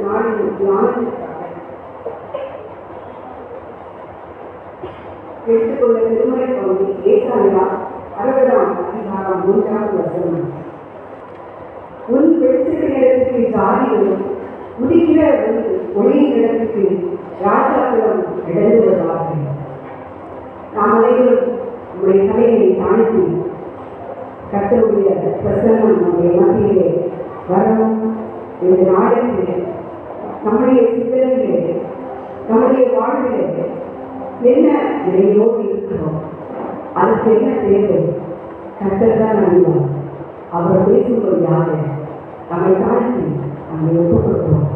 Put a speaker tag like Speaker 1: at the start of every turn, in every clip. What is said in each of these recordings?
Speaker 1: நாளின் தியானத்திற்காக எடுத்துக்கொண்ட திருமறை பகுதி ஏசாயா அறுபதாம் அதிகாரம் மூன்றாவது வசனம் உன் வெளிச்சத்தின் இடத்துக்கு ஜாதிகளும் உதிக்கிற உன் இடத்துக்கு ராஜாக்களும் இடங்குவதாக நாம் அனைவரும் உங்களுடைய தலையை தாழ்த்தி கர்த்தருடைய பிரசன்னம் நம்முடைய மத்தியிலே இந்த நம்முடைய சிந்தனையிலே நம்முடைய வாழ்விலே என்ன இடையோடு இருக்கிறோம்? அதுக்கு என்ன தேவை? கர்த்தர் தான் அறிவார். அவர் பேசும்போது யாரு? நம்மை தாழ்த்தி நம்மை ஒப்புக் கொடுக்கிறோம்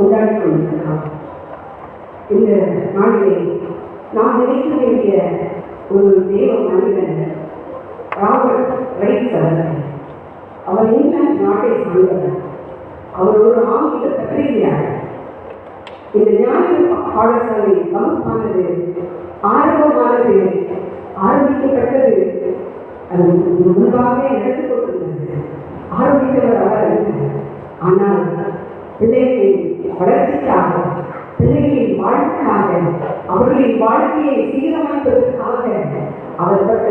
Speaker 1: கொண்டாடி கொண்டிருக்கலாம் இந்த நாளிலே நாம் நினைக்க வேண்டிய ஒரு தேவ மனிதன் ராபர்ட் ரைட் அவர்கள் அவர் இங்கிலாந்து நாட்டை சார்ந்தவர்? அவர் ஒரு ஆங்கில பத்திரிகையாளர் இந்த ஞாயிறு பாடசாலை வகுப்பானது ஆரம்பமானது ஆரம்பிக்கப்பட்டது. அது முன்பாகவே நடந்து கொண்டிருந்தது. ஆரம்பித்தவர் அவர் ஆனால் பிள்ளைகளின் வளர்ச்சிக்காக பிள்ளைகளின் வாழ்க்கைக்காக அவர்களின் வாழ்க்கையை சீரமைப்பதற்காக அவர் பட்ட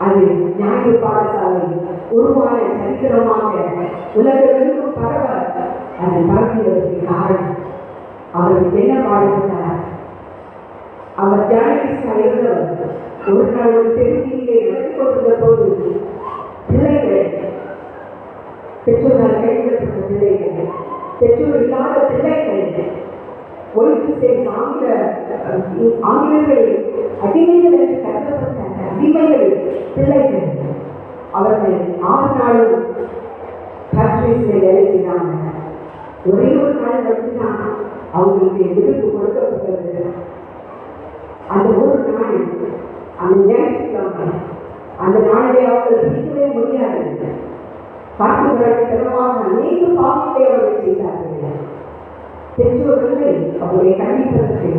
Speaker 1: அது ஞாயிறு பாடசாலை உருவான சரித்திரமாக உலகெங்கும் பரவ அது பரப்பியதற்கு காரணம். அவர் என்ன பாடுகிறார் அவர் ஜானகிஸ்டாக இருந்தவர் ஒரு நாள் ஒரு தெருவிலே நடந்து கொண்டிருந்த போது பிள்ளைகள் பெற்றோரால் கைவிடப்பட்ட பிள்ளைகள் பெற்றோர் இல்லாத பிள்ளைகள் ஒயிட்டு சேர்ந்து ஆங்கில ஆங்கிலர்கள் அடிமைகள் என்று கருதப்பட்ட அடிமைகள் பிள்ளைகள். அவர்கள் ஆறு நாளும் ஃபேக்டரிஸில் வேலை செய்தாங்க. ஒரே ஒரு நாள் மட்டும்தான் அவங்களுக்கு விடுப்பு கொடுக்கப்பட்டது. அந்த ஒரு நாள் அந்த ஞாயிற்றுக்கிழமை அந்த நாளிலே பார்க்குகிறது திறமாக அநேக பாவத்தை அவர்கள் செய்தார்கள். பெற்றோர்களை அவர்களை கண்டிப்பதற்கு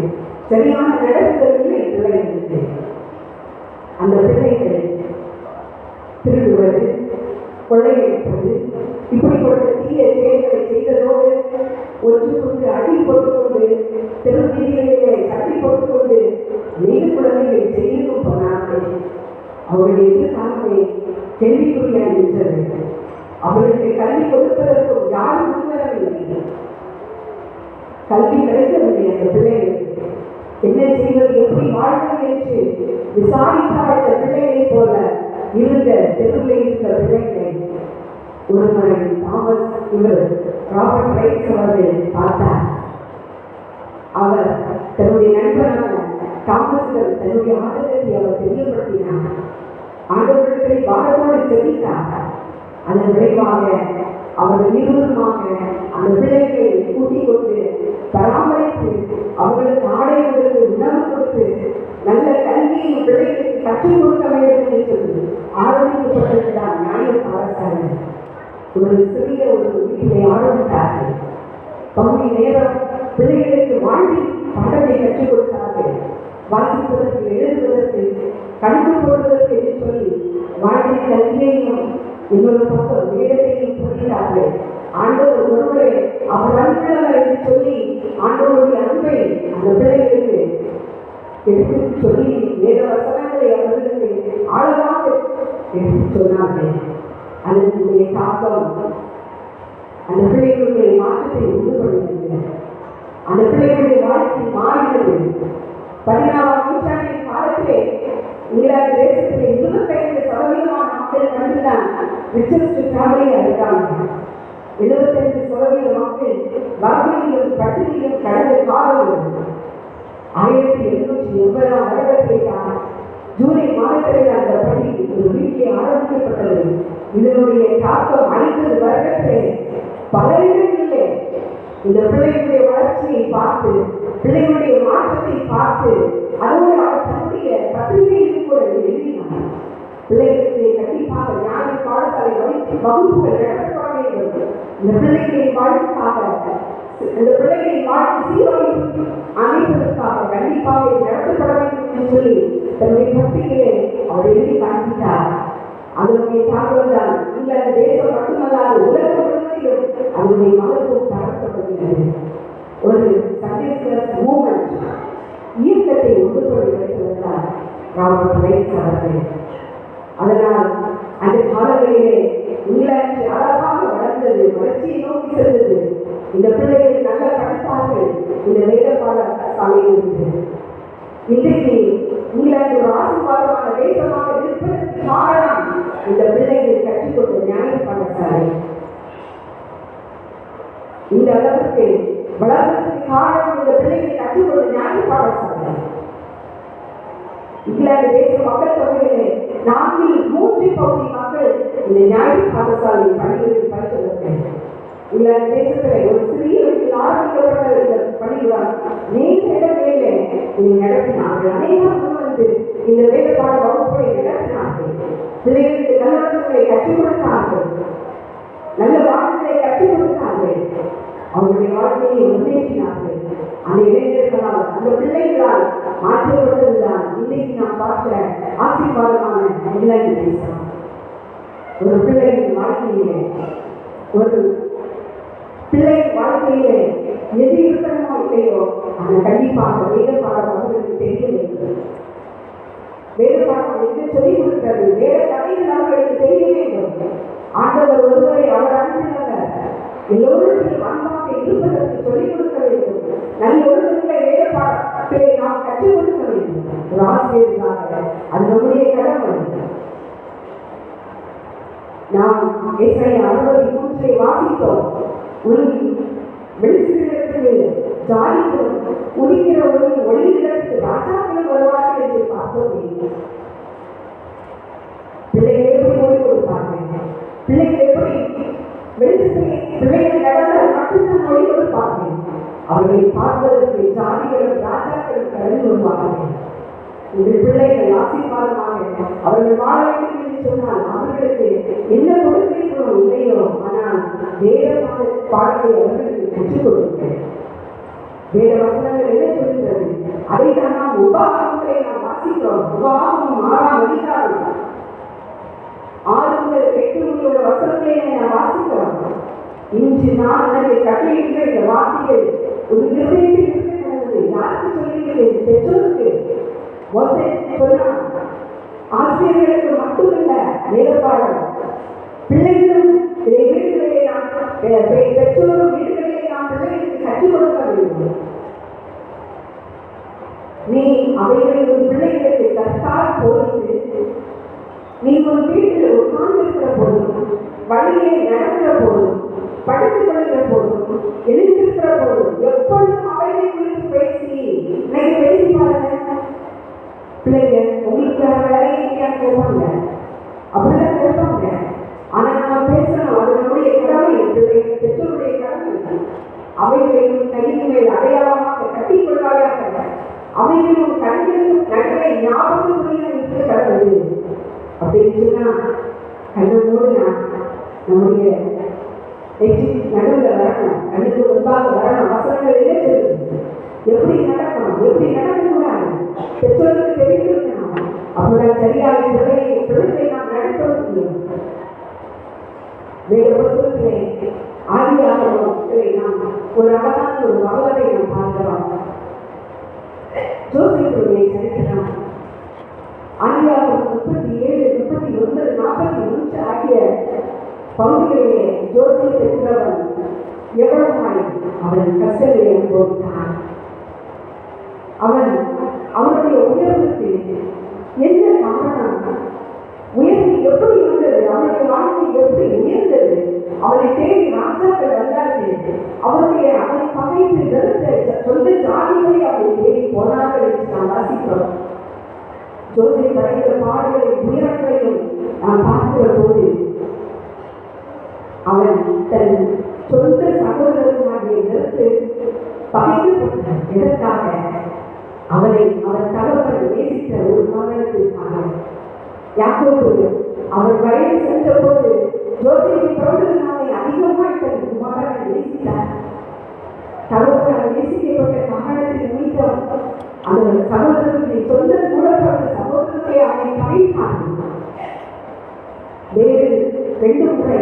Speaker 1: சரியான நடத்துதல்களை பிள்ளைகளுக்கு அந்த பிள்ளைகள் திருடுவது கொள்ளையடிப்பது இப்படிப்பட்ட தீய செயல்களை செய்ததோடு ஒன்று கொண்டு அடி போட்டுக்கொண்டு தெருவீதிகளிலே தள்ளி போட்டுக்கொண்டு மீது குழந்தைகள் செய்யும் போனார்கள். அவருடைய எதிர்காலத்தை கேள்விக்குறியாக நின்றது. அவர்களுக்கு கல்வி கொடுப்பதற்கும் யாரும் முன்வரவில்லை. கல்வி கிடைக்கவில்லை அந்த பிள்ளைகளுக்கு என்ன செய்வது எப்படி வாழ்வது என்று விசாரித்தார் அந்த பிள்ளைகளை போல இருந்த தெருவில் இருந்த பிள்ளைகளை. ஒரு முறை தாமஸ் இவர் ராபர்ட் ரைட்ஸ் அவர்கள் பார்த்தார். அவர் தன்னுடைய நண்பரான தாமஸிடம் தன்னுடைய ஆதரவை அவர் தெரியப்படுத்தினார். ஆண்டவர்களை பாரதோடு செலுத்தார் அதன் விளைவாக அவர்கள் இருவருமாக அந்த பிள்ளைகளை கூட்டிக் கொண்டு பராமரித்து அவர்களுக்கு ஆடைகளுக்கு உணவு கொடுத்து நல்ல கல்வியை பிள்ளைகளுக்கு கற்றுக் கொடுக்க வேண்டும் என்று சொல்லி ஆரம்பிக்கப்பட்டிருக்கிறார் நியாய பாடசாலை ஒரு சிறிய ஒரு வீட்டிலே ஆரம்பித்தார்கள். பகுதி நேரம் பிள்ளைகளுக்கு வாழ்வில் பாடத்தை கற்றுக் கொடுத்தார்கள். வாசிப்பதற்கு எழுதுவதற்கு கண்டு போடுவதற்கு என்று சொல்லி வாழ்வில் கல்வியையும் இன்னொரு பக்கம் வேதத்தையும் ஆண்டவர் அவர் அன்புள்ளவர் என்று சொல்லி ஆண்டவருடைய அன்பை அந்த பிள்ளைகளுக்கு எடுத்து சொல்லி வேத வசனங்களை அவர்களுக்கு ஆழமாக எடுத்து சொன்னார்கள். அதனுடைய தாக்கம் அந்த பிள்ளைகளுடைய மாற்றத்தை உண்டு பண்ணுகிறது அந்த பிள்ளைகளுடைய வாழ்க்கை மாறினது. பதினாறாம் நூற்றாண்டின் காலத்திலே இங்கிலாந்து தேசத்தில் இருபத்தைந்து சதவீதமான மக்கள் மட்டும்தான் ரிச்சஸ்ட் ஃபேமிலியாக இருக்காங்க. எழுபத்தைந்து சதவீத மக்கள் வறுமையிலும் பட்டினியிலும் கடந்த காலம் ஆயிரத்தி எழுநூற்றி எண்பதாம் வருடத்தை தான் ஜூலை மாதத்தில் அந்த பணி ஒரு வீட்டிலே ஆரம்பிக்கப்பட்டது. இதனுடைய தாக்கம் ஐம்பது வருடத்திலே பல இடங்களிலே இந்த பிள்ளைகளுடைய வளர்ச்சியை பார்த்து பிள்ளைகளுடைய மாற்றத்தை பார்த்து அதோடு அவர் தன்னுடைய பத்திரிகையில் கூட எழுதினார் பிள்ளைகளுக்கு கண்டிப்பாக ஞான பாடசாலை வகுப்பு வகுப்புகள் நடத்தப்பட வேண்டும். இந்த பிள்ளைகளின் வாழ்வுக்காக இந்த பிள்ளைகளின் வாழ்க்கை சீரமைப்பு அமைப்பதற்காக கண்டிப்பாக நடத்தப்பட வேண்டும் என்று சொல்லி தன்னுடைய பத்திரிகையை அவர் எழுதி காண்பித்தார். அதனுடைய தாக்கம் தான் இங்கிலாந்து தேசம் மட்டுமல்லாது உலகம் முழுவதிலும் அதனுடைய மகத்துவம் தரப்படுகிறது வைத்திருந்தார் ராபர்ட் ரைட்ஸ் அவர்கள் அதனால் அந்த காலங்களிலே இங்கிலாந்து அழகாக வளர்ந்தது வளர்ச்சியை நோக்கி செல்ந்தது இந்த பிள்ளைகள் நல்ல படித்தார்கள் இந்த வேத பாடசாலையில் இருந்து இன்றைக்கு இங்கிலாந்து ஒரு ஆசீர்வாதமான தேசமாக இருப்பதற்கு காரணம் இந்த பிள்ளைகள் கற்றுக்கொண்ட ஞான பாடசாலை இந்த அளவுக்கு வளர்வதற்கு காரணம் இந்த பிள்ளைகளை கற்றுக்கொண்ட ஞான பாடசாலை இங்கிலாந்து தேச மக்கள் தொகையிலே நான்கில் மூன்று பகுதி மக்கள் இந்த ஞாயிறு பாடசாலை பள்ளிகளில் பயிற்றுவார்கள் இங்கிலாந்து தேசத்தில் ஒரு சிறிய வீட்டில் ஆரம்பிக்கப்பட்ட இந்த பள்ளிகள் நீண்ட இடங்களிலே இதை நடத்தினார்கள். அனைவரும் முன் வந்து இந்த வேத பாட வகுப்பை நடத்தினார்கள். பிள்ளைகளுக்கு நல்லவர்களை கற்றுக் கொடுத்தார்கள். நல்ல வாழ்க்கையை கற்றுக் கொடுத்தார்கள். அவருடைய வாழ்க்கையை முன்னேற்றினார்கள். அந்த இளைஞர்களால் அந்த பிள்ளைகளால் மாற்றப்பட்டதுதான் இன்னைக்கு நாம் பார்க்கிற ஆசீர்வாதமான இளைஞர் ஒரு பிள்ளையின் வாழ்க்கையில ஒரு பிள்ளை வாழ்க்கையிலே எது இருக்கணுமோ இல்லையோ அது கண்டிப்பாக வேத பாடம் அவர்களுக்கு தெரிய வேண்டும் வேத பாடம் என்று சொல்லிக் கொடுக்கிறது வேத கதைகள் அவர்களுக்கு தெரிய வேண்டும். ஆண்டவர் ஒருவரை அவர் அனுப்பினார் எல்லோருக்கும் அன்பாக இருப்பதற்கு சொல்லிக் கொடுக்க வேண்டும். நல்ல ஒழுக்கங்களை வேத பாடத்தை நாம் கற்றுக் கொடுக்க வேண்டும். ஒரு ஆசிரியர்களாக அது நம்முடைய கடமை. நாம் ஏசாய அறுபது மூன்றை வாசித்தோம். ஒரு வெளிச்சிடத்துக்கு ஜாதிக்கும் உதிக்கிற ஒரு ஒளியிலிருந்து ராஜாக்களும் வருவார்கள் என்று பார்த்தோம். பிள்ளைகள் எப்படி ஓடி கொடுப்பாங்க? பிள்ளைகள் எப்படி வெளிச்சத்தில் பிள்ளைகள் நடந்தால் மட்டும்தான் மொழி கொடுப்பாங்க? அவர்களை பார்ப்பதற்கு ஜாதிகளும் ராஜாக்களும் கடந்து வருவார்கள். உங்கள் பிள்ளைகள் ஆசீர்வாதமாக அவர்கள் வாழ வேண்டும் என்று சொன்னால் அவர்களுக்கு என்ன கொடுத்திருக்கிறோம் இல்லையோ. ஆனால் வேதமான பாடத்தை அவர்களுக்கு கற்றுக் கொடுங்கள். வேத வசனங்கள் என்ன சொல்கிறது அதை தான் நாம் உபாகங்களை நாம் வாசிக்கிறோம். உபாகம் ஆறாம் அதிகாரம். ஆறு முதல் எட்டு முடியுள்ள வசனங்களை நாம் வாசிக்கிறோம். இன்று நான் எனக்கு கட்டளையிடுகிற இந்த வார்த்தைகள் ஒரு நிர்ணயத்தில் இருக்க கடவுது யாருக்கு சொல்லுகிறேன் பெற்றோருக்கு. மோசே சொன்னான் ஆசிரியர்களுக்கு மட்டுமல்ல வேதப்பாடம் பிள்ளைகளும் வீடுகளிலே நாம் பெற்றோரும் வீடுகளிலே நாம் பிள்ளைகளுக்கு கற்றுக் கொடுக்க வேண்டும். நீ அவைகளை ஒரு பிள்ளைகளுக்கு கற்றால் போதித்து நீ ஒரு வீட்டில் உட்கார்ந்திருக்கிற போதும் வழியை நடக்கிற போதும் படித்துக் கொள்கிற போதும் எழுந்திருக்கிற போதும் எப்பொழுதும் அவைகளை குறித்து பேசி இன்னைக்கு பேசி பாருங்க. பிள்ளைங்க உங்களுக்கு வேற வேலையே இல்லையான்னு கேட்பாங்க அப்படிதான் கேட்பாங்க ஆனா நம்ம பேசணும். அது நம்முடைய கடமை பிள்ளை பெற்றோருடைய கடமை அவைகளையும் கையின் மேல் அடையாளமாக கட்டி கொள்வாயாக அவைகளும் கண்களும் நகரை ஞாபகம் இருக்க கடவுள். அப்படின்னு சொன்னா கண்ணோடு நான் நம்முடைய நடுவில் வரணும். கண்ணுக்கு முன்பாக வரணும். வசனங்கள் எப்படி நடக்கணும்? எப்படி நடக்கக்கூடாது? பெற்றோருக்கு தெரிந்திருக்கணும் அப்படிதான் சரியாக பிள்ளையை பிள்ளைகளை நாம் நடத்த முடியும் வேறு புத்தகத்திலே ஆதியாகமத்திலே நாம் ஒரு அழகான ஒரு வரலாறை நாம் பார்க்கிறோம் ஜோசியத்துடைய சரித்திரம் ஆதியாகமம் முப்பத்தி ஏழு முப்பத்தி ஒன்பது நாற்பத்தி மூன்று ஆகிய பகுதிகளிலே ஜோசியம் பெற்றவன் எவ்வளவாய் அவன் கஷ்டங்களை அனுபவித்தான் அவன் அவனுடைய உயர்வுக்கு என்ன காரணம் உயர்வு எப்படி இருந்தது அவருடைய வாழ்க்கை எப்படி உயர்ந்தது? அவரை தேடி ராஜாக்கள் வந்தார்கள். அவருடைய அவரை பகைத்து வெறுத்த சொந்த ஜாதிகளை அவரை தேடி போனார்கள் என்று நாம் வாசிக்கிறோம். ஜோதி படைத்த பாடல்களின் உயரங்களையும் நாம் பார்க்கிற போது அவன் தன் சொந்த சகோதரர்களாகிய நிறுத்து பகைக்கப்பட்டான் எதற்காக? அவனை அவன் தகவல் நேசித்த ஒரு மகனுக்கு மகன் யாக்கோபு அவர் வயது சென்ற போது ஜோசியை பிறந்ததுனாலே அதிகமாக தன் குமாரனை நேசித்தார். தகவல் நேசிக்கப்பட்ட மகனத்தை நிமித்தம் அந்த சகோதரத்தை சொந்த கூட பிறந்த சகோதரத்தை அவனை பகைத்தான் வேறு ரெண்டு முறை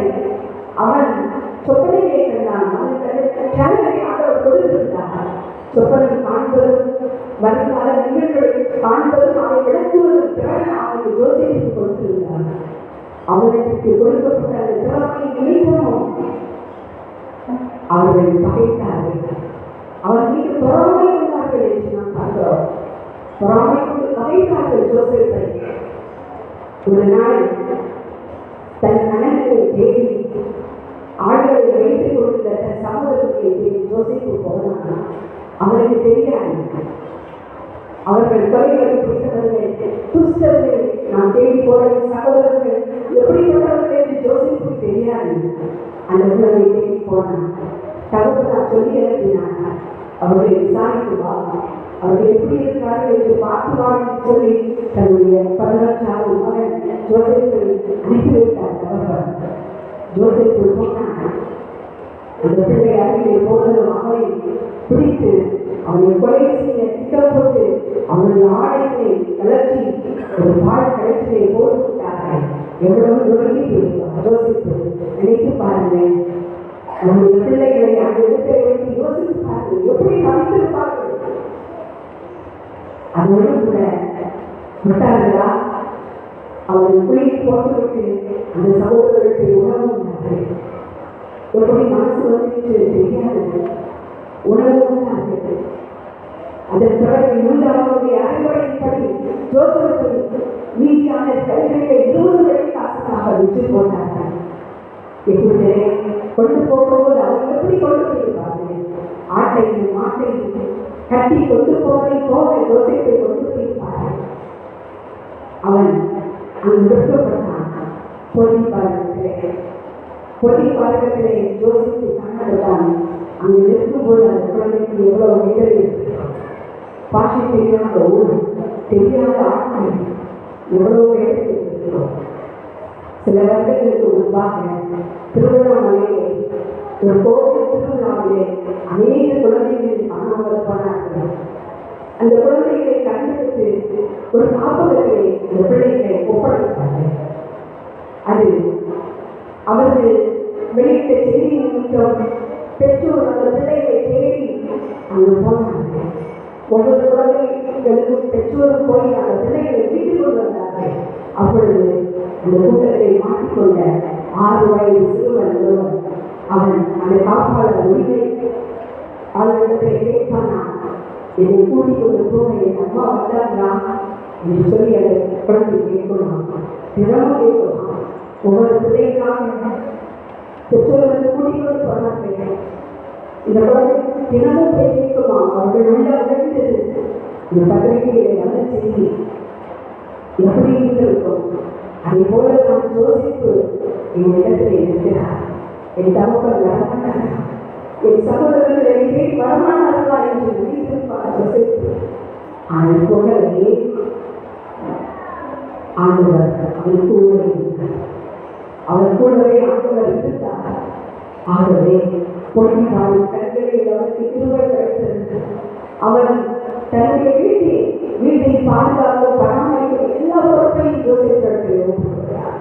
Speaker 1: அவனுக்கு தெரியாது. அவர்கள் கொலைகளை பிடித்தவர்கள் துஷ்டர்கள் நாம் தேடி போற சகோதரர்கள் எப்படிப்பட்டவர்கள் என்று ஜோசிப்பு தெரியாது. அந்த குழந்தை தேடி போனான். தகவல் சொல்லி அனுப்பினான். அவர்களை விசாரித்து வா. அவர்கள் எப்படி இருக்கிறார்கள் என்று பார்த்து வா என்று சொல்லி தன்னுடைய பதினெட்டாவது மகன் ஜோசேப்பை அனுப்பி வைத்தார் தகவல் ஜோசேப்பு போனான். அந்த பிள்ளை அருகிலே போனதும் அவனை பிடித்து அவனை கொலை செய்ய போட்டு அவனுடைய ஆடைகளை கலற்றி ஒரு பால் கலற்றிலே போட்டு விட்டார்கள் எவ்வளவு நொறுங்கி யோசித்து நினைத்து பாருங்கள் நம்முடைய பிள்ளைகளை அந்த இடத்தை வைத்து யோசித்து பாருங்கள். எப்படி தவித்திருப்பார்கள் அதோடு கூட விட்டார்களா அவர்கள் குளிர் போட்டுவிட்டு அந்த சகோதரர்களுக்கு உணவு உண்டார்கள் மனசு வந்து தெரியாது உணவு உண்டார்கள் அதன் பிறகு இருந்த அவருடைய அறிவுரையின்படி ஜோசப்பை மீதியான கைகளை இருபது வரை காசுக்காக விற்று போட்டார்கள் எப்படி கொண்டு போகும்போது அவங்க எப்படி கொண்டு போயிருப்பார்கள் ஆட்டையும் மாட்டையும் கட்டி கொண்டு போவதை போக ஜோசப்பை கொண்டு போயிருப்பார்கள் அவன் அங்கு நிறுத்தப்பட்டான் பொறிப்பாளர்களே பொறிப்பாளர்களே யோசித்து கண்ணதான் அங்கு நிற்கும்போது அந்த குழந்தைக்கு எவ்வளவு வேதனை பாஷை தெரியாத ஊர் தெரியாத ஆட்கள் எவ்வளவு பேருக்கு இருக்கிறோம் சில வருடங்களுக்கு முன்பாக திருவண்ணாமலையிலே ஒரு கோவில் திருவிழாவிலே அநேக குழந்தைகள் காணாமல் போனார்கள் அந்த குழந்தைகளை கண்டெடுத்து ஒரு காப்பகத்திலே அந்த பிள்ளைகளை ஒப்படைத்தார்கள். அது அவர்கள் வெளியிட்ட செய்தி நிமித்தம் பெற்றோர் அந்த பிள்ளைகளை தேடி அங்கு போனாங்க. ஒவ்வொரு குழந்தைகளுக்கும் பெற்றோரும் போய் அந்த பிள்ளைகளை வீட்டுக் கொண்டு வந்தார்கள். அப்பொழுது அந்த கூட்டத்தை மாற்றிக்கொண்ட ஆறு வயது சிறுவன் ஒருவன் அவன் அந்த காப்பாளர் உரிமை அவர்களிடத்தை கேட்பானா என்னை கூட்டிக் கொண்டு போக என் அம்மா வந்தாங்களா? என்று சொல்லி அந்த குழந்தை கேட்கலாம். தினமும் கேட்கலாம். ஒவ்வொரு பிள்ளைகளாக பெற்றோர் வந்து கூட்டிக் கொண்டு இந்த குழந்தை தினமும் போய் அவர்கள் உள்ள விழுந்தது இந்த பத்திரிகையிலே வந்த செய்தி எப்படி இருந்திருக்கும்? அதே போல நான் யோசிப்பு என் இடத்தில் இருக்கிறார். என் தகவல் என் சகோதரர்கள் என்னை தேடி என்று நினைத்திருப்பார் யோசிப்பு ஆனால் போலவே ஆண்டவர் அவர் கூட இருந்தார் அவர் கூடவே ஆண்டவர் இருந்தார். ஆகவே பொன்னிப்பாவின் கண்களில் அவருக்கு கிருபை கிடைத்தது அவர் தன்னுடைய வீட்டை வீட்டை பாதுகாப்பு பராமரிக்க எல்லா பொறுப்பையும் யோசிப்பதற்கு ஒப்புக்கொள்கிறார்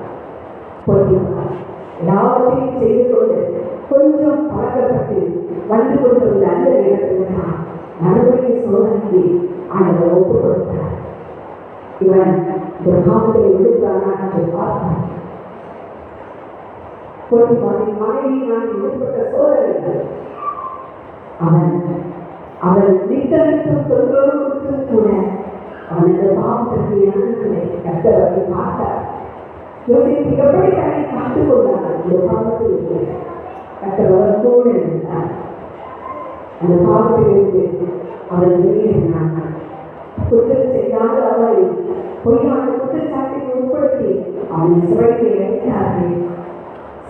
Speaker 1: பொன்னிப்பார் எல்லாவற்றையும் செய்து கொண்டு கொஞ்சம் பழக்கப்பட்டு வந்து கொண்டிருந்த பொன்னிப்பாவின் மனைவி நான் எதிர்பட்ட சோதனைகள் அவன் அவன் நித்த நித்தம் கூட அவன் பாவத்திற்கு இணங்கவில்லை கத்தவரை பார்த்தார். யோசித்து எப்படி தன்னை காத்துக் கொண்டார் இந்த பாவத்தில் கத்தவர் கூட இருந்தார் அந்த பாவத்திலிருந்து அவன் வெளியேறினான் குற்றம் செய்யாத அவரை பொய்யான குற்றச்சாட்டை உட்படுத்தி அவனை சிறையில்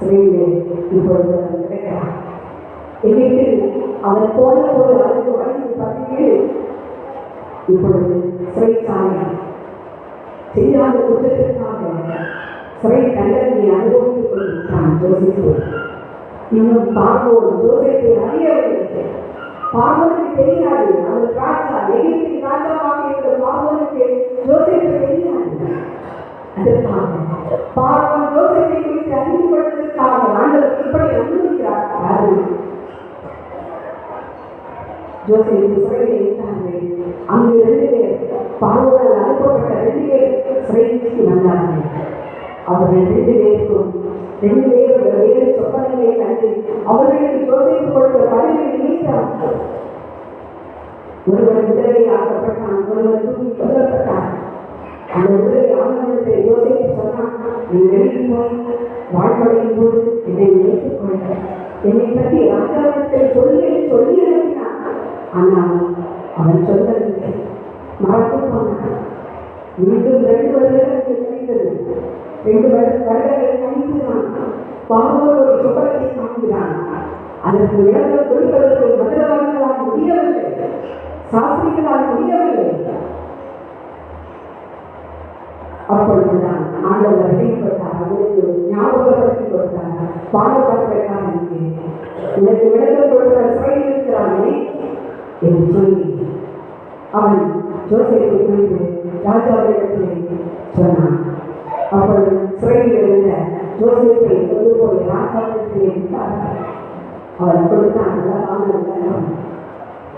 Speaker 1: சிறையிலே இப்பொழுது அவன் எங்களுக்கு அவன் போன போது அவருக்கு வயசு பதினேழு இப்பொழுது சிறைச்சாலை செய்யாத குற்றத்திற்காக சிறை தண்டனை அனுபவித்துக் கொண்டிருக்கிறான் ஜோசிப்பு. இன்னும் பார்வோம் ஜோசிப்பை அறியவில்லை. பார்வனுக்கு தெரியாது. அவர் ராஜா எகிப்தின் ராஜாவாக பார்வனுக்கு ஜோசிப்பு தெரியாது. அதற்காக பார்வன் ஜோசிப்பை குறித்து அறிந்து கொள்வதற்காக ஆண்டவர் இப்படி அனுமதிக்கிறார் யாரு ஜோசிப்பு சிறையில் இருந்தார்கள். அங்கு ரெண்டு பேர் பார்வனால் அனுப்பப்பட்ட ரெண்டு பேர் சிறைக்கு வந்தார்கள். அவர்கள் ரெண்டு பேருக்கும் ரெண்டு வேறு கண்டு அவர்களுக்கு கொடுத்த ஒருவர் விடுதலை ஆக்கப்பட்டான் ஒருவர் தூக்கி கொல்லப்பட்டான். அந்த விடுதலை ஆனந்தத்தை யோசித்து நீ வெளியே போய் வாழ்வடையும் போது என்னை நினைத்துக் கொள்ள என்னை பற்றி ராஜாவிடத்தை சொல்லி சொல்லி அனுப்பினான். ஆனால் அவன் சொல்லவில்லை. மறந்து போனான். மீண்டும் ரெண்டு வருடங்கள் ரெண்டு வருடங்கள் கழித்து நான் பார்வோர் ஒரு சுபத்தை காண்கிறான். அதற்கு விளக்கம் கொடுப்பதற்கு மந்திரவாதிகளால் முடியவில்லை. சாஸ்திரிகளால் முடியவில்லை. அப்பொழுதுதான் ஆண்டவர் இடைப்பட்டார் அவருக்கு ஞாபகப்படுத்தி கொடுத்தார். பாடப்பட்டிருக்கார் இங்கே உனக்கு விளக்கம் கொடுக்கிற சிறையில் இருக்கிறானே என்று சொல்லி அவன் ஜோசேப்பை குறித்து ராஜாவிடத்தில் சொன்னான். அப்பொழுது சிறையில் இருந்த ஜோசியத்தை கொண்டு போய் ராஜாவிடத்தில் இருந்தார் அவன் கொடுத்தான் நல்லா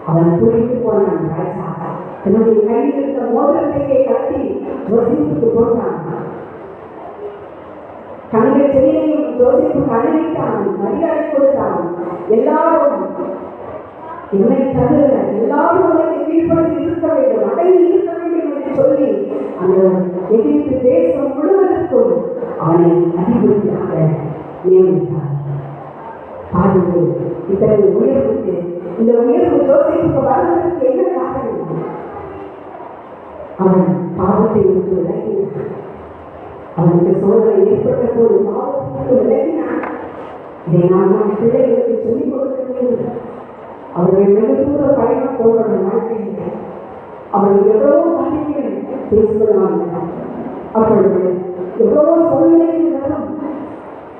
Speaker 1: அவன் குறித்து போனான் ராஜா. தன்னுடைய கையில் இருந்த மோதிரத்தையே கட்டி ஜோசிப்புக்கு போட்டான். தங்கள் செயலையும் ஜோசிப்பு கழுவிட்டான் மரியாதை கொடுத்தான். எல்லாரும் என்னை தவிர எல்லாரும் உனக்கு கீழ்ப்படுத்தி இருக்க வேண்டும் அடங்கி இருக்க வேண்டும் என்று சொல்லி அந்த எகிப்து தேசம் முழுவதற்கும் அவனை அதிபதியாக நியமித்தார். பாருங்கள் இத்தனை உயர்வுக்கு இந்த உயர்வு ஜோசிப்புக்கு வரது அவன் பாவத்தை விட்டு விலகினான். அவனுக்கு சோதனை ஏற்பட்ட போது பாவத்தை விலகினான். இதை நான் நம் பிள்ளைகளுக்கு சொல்லிக் கொடுக்க வேண்டும். அவர்கள் நெருங்குற பயணம் போன்ற வாழ்க்கையில் அவர்கள் எவ்வளவோ பாதைகள் பேசுவாங்க அப்பொழுது எவ்வளவோ சூழ்நிலைகளும்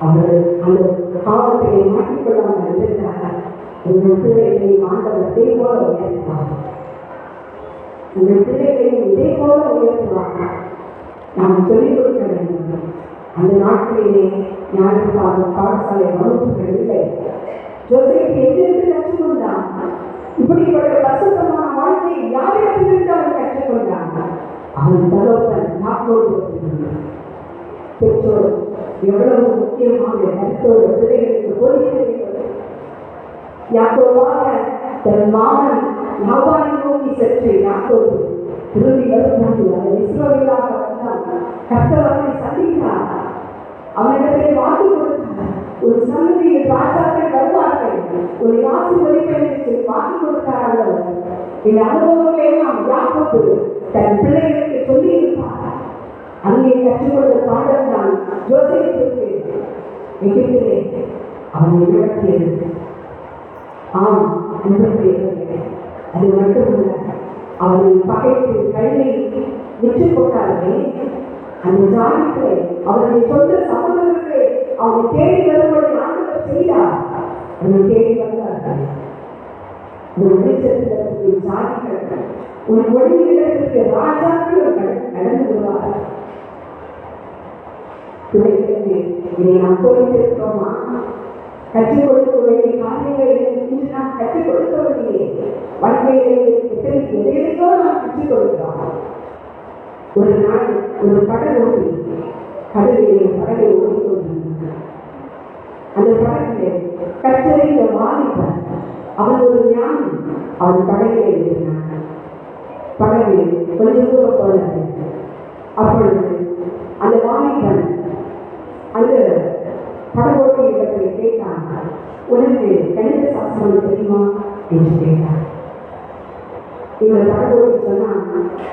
Speaker 1: அவர் அந்த பாவத்தை மாற்றிக்கொள்ளாமல் இருந்தார் உங்கள் பிள்ளைகளை ஆண்டவர் இதே போல உயர்த்துவார் உங்கள் பிள்ளைகளை இதே போல உயர்த்துவாங்க. நாம் சொல்லிக் கொடுக்க வேண்டும். அந்த நாட்களிலே ஞானத்துக்காக பாடசாலை வகுப்புகள் இல்லை. ஜோசேப் எங்கிருந்து கற்றுக்கொண்டான்? இப்படிப்பட்ட பரிசுத்தமான வாழ்க்கை யாரிடத்திலிருந்து அவன் கற்றுக்கொண்டான்? அவன் தகவல் நாக்கோடு பெற்றோர் எவ்வளவு முக்கியமாக கருத்தோடு பிள்ளைகளுக்கு போதிக்க வேண்டும் யாக்கோவாக தன் மாமன் யாவானை நோக்கி சென்று யாக்கோவு திரும்பி வரும்போது இஸ்ரோவிலாக வந்தான் கர்த்தர் அவனை சந்தித்தார் அவனிடத்தில் வாக்கு கொடுத்தார் ஒரு சந்ததியை ராஜாக்கள் வருவார்கள் ஒரு ஆசீர்வதிப்பேன் என்று சொல்லி வாக்கு கொடுத்தார் ஆண்டவர் இந்த அனுபவங்களை நாம் யாக்கோப்பு தன் பிள்ளைகளுக்கு சொல்லி இருப்பார் அங்கே கற்றுக்கொண்ட பாடல் தான் ஜோசேப்புக்கு எகிப்திலே அவனை விளக்கியது ஆம் அன்புக்குரியவர்களே அது மட்டுமல்ல அவனை பகைத்து கையை விட்டு போட்டார்களே அந்த ஜாதிகளை அவர்களை சொந்த சகோதரர்களை அவனை தேடி வரும்படி ஆண்டவர் செய்தார். அவனை தேடி வந்தார்கள். ஒரு வெளிச்சத்திற்கு ஜாதிகள் ஒரு ஒளியிடத்திற்கு ராஜாக்கள் கடந்து வருவார்கள். பிள்ளைகளுக்கு இதை நாம் புரிந்திருக்கிறோமா கற்றுக் கொடுக்க வேண்டிய காரியங்களை இன்று நாம் கற்றுக் கொடுக்கவில்லையே வாழ்க்கையிலே எத்தனை எதையோ நாம் கற்றுக் கொடுக்கிறோம் ஒரு நாள் ஒரு படகு ஓட்டி கடலிலே படகை ஓடிக்கொண்டிருந்தார் அந்த படகிலே கற்றறிந்த வாதிப்பார் அவன் ஒரு ஞானம் அவன் படகிலே இருந்தான் படகு கொஞ்சம் தூரம் போனார் அப்பொழுது அந்த வாலிபன் அந்த படகோட்டி இடத்தில் கேட்டான் உனக்கு கணித சாஸ்திரம் தெரியுமா? என்று கேட்டார். இவர் படகோட்டி சொன்னான்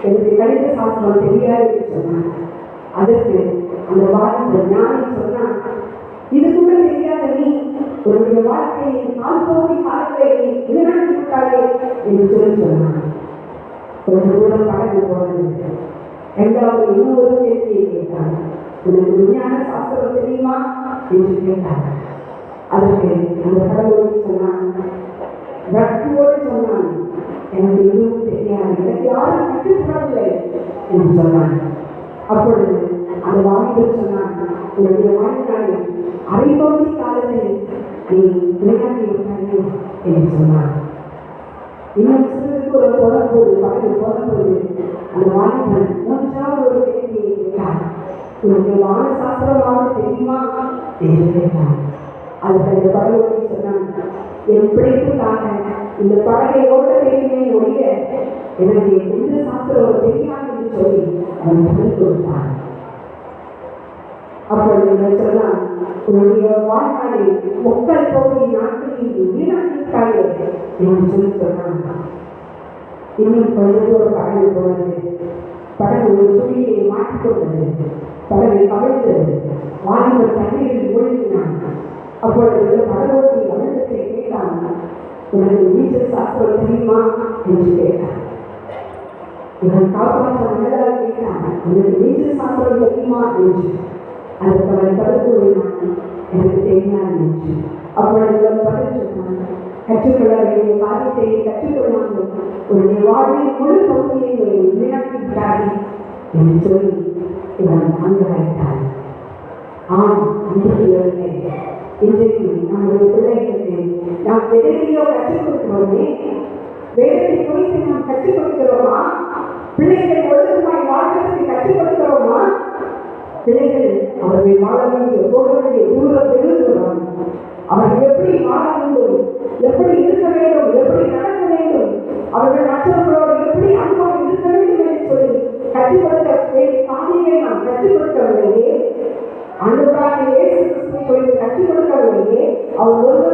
Speaker 1: எனக்கு கணித சாஸ்திரம் தெரியாது என்று சொன்னான் அதற்கு அந்த வாழ்ந்த ஞானி சொன்னான் இது கூட தெரியாத நீ உன்னுடைய வாழ்க்கையை நான் போதி பார்க்கவே வீணாக்கி விட்டாயே என்று சொல்லி சொன்னான் கொஞ்சம் தூரம் படகு போனது. இரண்டாவது இன்னொரு கேள்வியை கேட்டான் உனக்கு விஞ்ஞான சாஸ்திரம் தெரியுமா? என்று கேட்டான் அதற்கு அந்த கடவுளோடு சொன்னான் பக்தியோடு சொன்னான் எனக்கு எதுவும் தெரியாது. எனக்கு யாரும் கற்றுத்தரவில்லை என்று சொன்னான் அப்பொழுது அந்த வாலிபர் சொன்னான் உன்னுடைய வாழ்நாளில் அரைப்பகுதி காலத்தில் நீ விளையாடி விட்டாயோ என்று சொன்னான் இன்னும் சிறுவருக்கு ஒரு போகும்போது படகு போகும்போது அந்த வாலிபன் மூன்றாவது ஒரு கேள்வியை கேட்டார். உனக்கு வான சாஸ்திரமாக தெரியுமா? என்று கேட்டான் அதுக்கு இந்த படகோட்டி சொன்னாங்க என் பிழைப்புக்காக இந்த படகை ஓட்ட தெரியுமே ஒழிய எனக்கு எந்த சாஸ்திரம் தெரியாது என்று சொல்லி அவன் பதில் கொடுத்தான். அப்பொழுது இவன் சொன்னான் உன்னுடைய வாழ்நாளில் முக்கல் பகுதி நாட்களில் நீ வீணாக்கிட்டாயே என்று சொல்லி சொன்னான். இன்னும் கொஞ்ச ஒரு படகு போனது. படகு ஒரு துணியை மாற்றிக்கொண்டது படகை கவிழ்ந்தது. வாலிபர் தண்ணீரில் மூழ்கினான். அப்பொழுது பகவதி படகோட்டி கேட்டாங்க கேட்டான் உனக்கு நீச்சல் சாப்பிட தெரியுமா? என்று கேட்டான். இவன் காப்பாற்ற மனதாக கேட்டாங்க உனக்கு நீச்சல் சாப்பிட தெரியுமா? என்று. அதற்கு அவன் பதில் எனக்கு தெரியாது என்று. அப்பொழுது இவன் பதில் சொன்னான். கற்றுக்கொள்ள வேண்டிய காரியத்தை கற்றுக்கொள்ளாமல் உன்னுடைய வாழ்வின் முழு பகுதியை வீணாக்கி விட்டாரே என்று சொல்லி இவன் அங்கு வைத்தான் ஆம் அன்புக்குரியவர்களே இன்றைக்கு நம்முடைய பிள்ளைகளுக்கு நாம் எதிரையோ கற்றுக் கொடுக்கிறோமே வேதத்தை குறித்து நாம் கற்றுக் கொடுக்கிறோமா பிள்ளைகள் ஒழுக்கமாய் வாழ்வதற்கு கற்றுக் கொடுக்கிறோமா பிள்ளைகள் அவர்கள் வாழ வேண்டிய போக வேண்டிய தூரம் வெகு அவர்கள் எப்படி வாழ வேண்டும் எப்படி இருக்க வேண்டும் எப்படி நடக்க வேண்டும் அவர்கள் மற்றவர்களோடு எப்படி அன்பாக இருக்க வேண்டும் என்று சொல்லி கற்றுக் கொடுக்க வேண்டிய நாம் கற்றுக் கொடுக்கவில்லையே ஆண்டவராக இயேசு கிறிஸ்துவை குறித்து கற்றுக் கொடுக்கவில்லையே அவர்